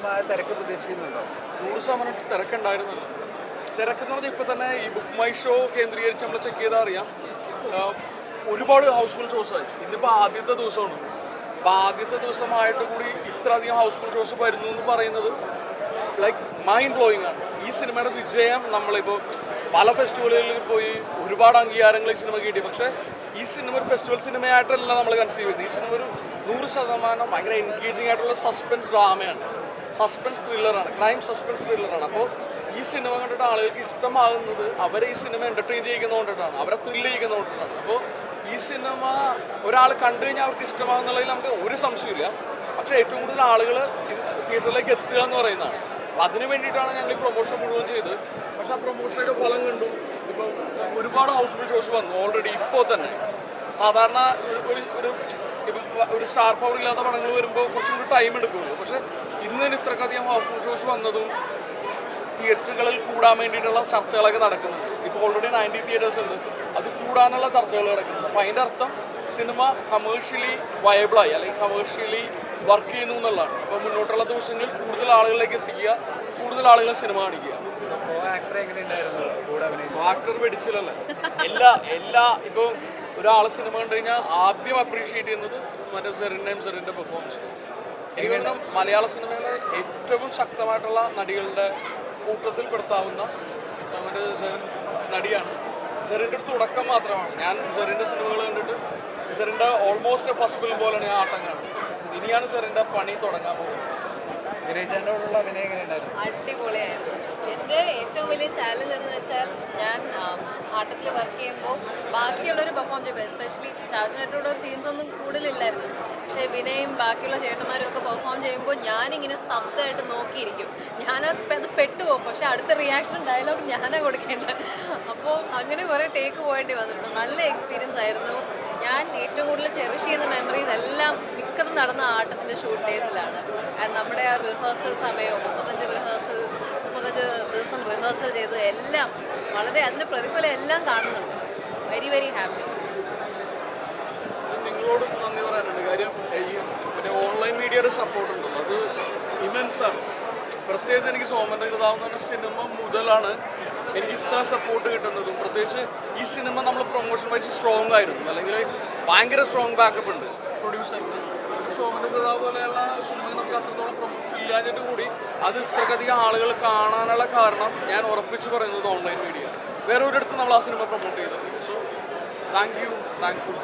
ശതമാനമായ തിരക്ക് പ്രതീക്ഷിക്കുന്നുണ്ടോ? നൂറ് പറഞ്ഞിട്ട് തിരക്കുണ്ടായിരുന്നല്ലോ തിരക്കെന്ന് പറഞ്ഞാൽ ഇപ്പോൾ തന്നെ ഈ ബുക്ക് മൈ ഷോ കേന്ദ്രീകരിച്ച് നമ്മൾ ചെക്ക് ചെയ്താൽ അറിയാം. ഒരുപാട് ഹൗസ്ഫുൾ ഷോസായി ഇന്നിപ്പോൾ ആദ്യത്തെ ദിവസമാണ്. അപ്പോൾ ആദ്യത്തെ ദിവസമായിട്ട് കൂടി ഇത്രയധികം ഹൗസ്ഫുൾ ഷോസ് വരുന്നു എന്ന് പറയുന്നത് ലൈക്ക് മൈൻഡ് ബ്ലോയിങ് ആണ്. ഈ സിനിമയുടെ വിജയം നമ്മളിപ്പോൾ പല ഫെസ്റ്റിവലുകളിൽ പോയി ഒരുപാട് അംഗീകാരങ്ങൾ ഈ സിനിമ കിട്ടി. പക്ഷേ ഈ സിനിമ ഒരു ഫെസ്റ്റിവൽ സിനിമയായിട്ടല്ല നമ്മൾ കൺസീവ് ചെയ്യുന്നത്. ഈ സിനിമ ഒരു നൂറ് ശതമാനം ഭയങ്കര എൻഗേജിങ് ആയിട്ടുള്ള സസ്പെൻസ് ഡ്രാമയാണ് സസ്പെൻസ് ത്രില്ലറാണ് ക്രൈം സസ്പെൻസ് ത്രില്ലറാണ് അപ്പോൾ ഈ സിനിമ കണ്ടിട്ട് ആളുകൾക്ക് ഇഷ്ടമാകുന്നത് അവരെ ഈ സിനിമ എന്റർടൈൻ ചെയ്യിക്കുന്നതുകൊണ്ടിട്ടാണ് അവരെ ത്രില്ല് ചെയ്യിക്കുന്നതുകൊണ്ടിട്ടാണ് അപ്പോൾ ഈ സിനിമ ഒരാൾ കണ്ടു കഴിഞ്ഞാൽ അവർക്ക് ഇഷ്ടമാകുന്നുള്ളതിൽ നമുക്ക് ഒരു സംശയമില്ല പക്ഷേ ഏറ്റവും കൂടുതൽ ആളുകൾ തിയേറ്ററിലേക്ക് എത്തുക എന്ന് പറയുന്നതാണ്. അതിന് വേണ്ടിയിട്ടാണ് ഞങ്ങൾ ഈ പ്രൊമോഷൻ മുഴുവൻ ചെയ്ത് പക്ഷേ ആ പ്രൊമോഷനൊക്കെ ഫലം കണ്ടു. ഇപ്പോൾ ഒരുപാട് ഹൗസ്ഫുൾ ഷോസ് വന്നു ഓൾറെഡി ഇപ്പോൾ തന്നെ. സാധാരണ ഒരു- ഒരു ഒരു സ്റ്റാർ പവർ ഇല്ലാത്ത പടങ്ങൾ വരുമ്പോൾ കുറച്ചും കൂടി ടൈം എടുക്കുമല്ലോ പക്ഷേ ഇന്ന് തന്നെ ഇത്രക്കധികം ഹൗസ്ഫുൾ ഷോസ് വന്നതും തിയേറ്ററുകളിൽ കൂടാൻ വേണ്ടിയിട്ടുള്ള ചർച്ചകളൊക്കെ നടക്കുന്നുണ്ട്. ഇപ്പോൾ ഓൾറെഡി നയന്റി തിയേറ്റേഴ്സ് ഉണ്ട്. അത് കൂടാനുള്ള ചർച്ചകൾ നടക്കുന്നുണ്ട്. അപ്പോൾ അതിന്റെ അർത്ഥം സിനിമ കമേഴ്ഷ്യലി വയബിളായി അല്ലെങ്കിൽ കമേഴ്ഷ്യലി വർക്ക് ചെയ്യുന്നു എന്നുള്ളതാണ്. അപ്പോൾ മുന്നോട്ടുള്ള ദിവസങ്ങളിൽ കൂടുതൽ ആളുകളിലേക്ക് എത്തിക്കുക കൂടുതൽ ആളുകളെ സിനിമ കാണിക്കുക. ആക്ടർ എല്ലാ എല്ലാ ഇപ്പോൾ ഒരാൾ സിനിമ കണ്ടു കഴിഞ്ഞാൽ ആദ്യം അപ്രീഷിയേറ്റ് ചെയ്യുന്നത് മറ്റേ സെറിന്റെയും സെറിന്റെ പെർഫോമൻസ് എനിക്ക് തോന്നുന്നു മലയാള സിനിമയിലെ ഏറ്റവും ശക്തമായിട്ടുള്ള നടികളുടെ കൂട്ടത്തിൽ പെടുത്താവുന്ന മറ്റേ സെറിൻ നടിയാണ്. സെറിന്റെ അടുത്ത് തുടക്കം മാത്രമാണ്. ഞാൻ സെറിന്റെ സിനിമകൾ കണ്ടിട്ട് സെറിന്റെ ഓൾമോസ്റ്റ് ഫസ്റ്റ് ഫിലിം പോലെയാണ് ഞാൻ ആട്ടം കാണുന്നത്. ഇനിയാണ് സെറിന്റെ പണി തുടങ്ങാൻ പോകുന്നത്. അടിപൊളിയായിരുന്നു. എന്റെ ഏറ്റവും വലിയ ചാലഞ്ച് എന്ന് വെച്ചാൽ ഞാൻ ആട്ടത്തിൽ വർക്ക് ചെയ്യുമ്പോൾ ബാക്കിയുള്ളവർ പെർഫോം ചെയ്യുമ്പോൾ എസ്പെഷ്യലി ഷാജുനേട്ടോട് സീൻസ് ഒന്നും കൂടുതലില്ലായിരുന്നു. പക്ഷേ വിനയും ബാക്കിയുള്ള ചേട്ടന്മാരും ഒക്കെ പെർഫോം ചെയ്യുമ്പോൾ ഞാനിങ്ങനെ സ്തബ്ധമായിട്ട് നോക്കിയിരിക്കും. ഞാൻ അത് പെട്ടുപോകും. പക്ഷെ അടുത്ത റിയാക്ഷനും ഡയലോഗ് ഞാനാണ് കൊടുക്കേണ്ടത്. അപ്പോൾ അങ്ങനെ കുറേ ടേക്ക് പോയിട്ട് വന്നിട്ടുണ്ട്. നല്ല എക്സ്പീരിയൻസ് ആയിരുന്നു. ഞാൻ ഏറ്റവും കൂടുതൽ ചെറിഷ് ചെയ്യുന്ന മെമ്മറീസ് എല്ലാം മിക്കതും നടന്ന ആട്ടത്തിന്റെ ഷൂട്ട് ഡേയ്സിലാണ് ആൻഡ് നമ്മുടെ ആ റിഹേഴ്സൽ സമയവും മുപ്പത്തഞ്ച് റിഹേഴ്സൽ മുപ്പത്തഞ്ച് ദിവസം റിഹേഴ്സൽ ചെയ്ത് എല്ലാം വളരെ അതിന്റെ പ്രതിഫലം എല്ലാം കാണുന്നുണ്ട്. വെരി വെരി ഹാപ്പി സപ്പോർട്ട് ഉണ്ടല്ലോ. അത് ഇമൻസാണ് പ്രത്യേകിച്ച് എനിക്ക് സോമന്റെ കൃതാവെന്ന് പറഞ്ഞ സിനിമ മുതലാണ് എനിക്ക് ഇത്ര സപ്പോർട്ട് കിട്ടുന്നതും. പ്രത്യേകിച്ച് ഈ സിനിമ നമ്മൾ പ്രൊമോഷൻ വൈസ് സ്ട്രോങ് ആയിരുന്നു. അല്ലെങ്കിൽ ഭയങ്കര സ്ട്രോങ് ബാക്കപ്പ് ഉണ്ട് പ്രൊഡ്യൂസറിന് സോമന്റെ കൃതാവ് പോലെയുള്ള സിനിമ നമുക്ക് അത്രത്തോളം പ്രൊമോഷൻ ഇല്ലാഞ്ഞിട്ട് കൂടി അത് ഇത്രക്കധികം ആളുകൾ കാണാനുള്ള കാരണം ഞാൻ ഉറപ്പിച്ച് പറയുന്നത് ഓൺലൈൻ മീഡിയ വേറെ ഒരിടത്ത് നമ്മൾ ആ സിനിമ പ്രൊമോട്ട് ചെയ്തിട്ടുണ്ട് സോ താങ്ക് യു താങ്ക്ഫുൾ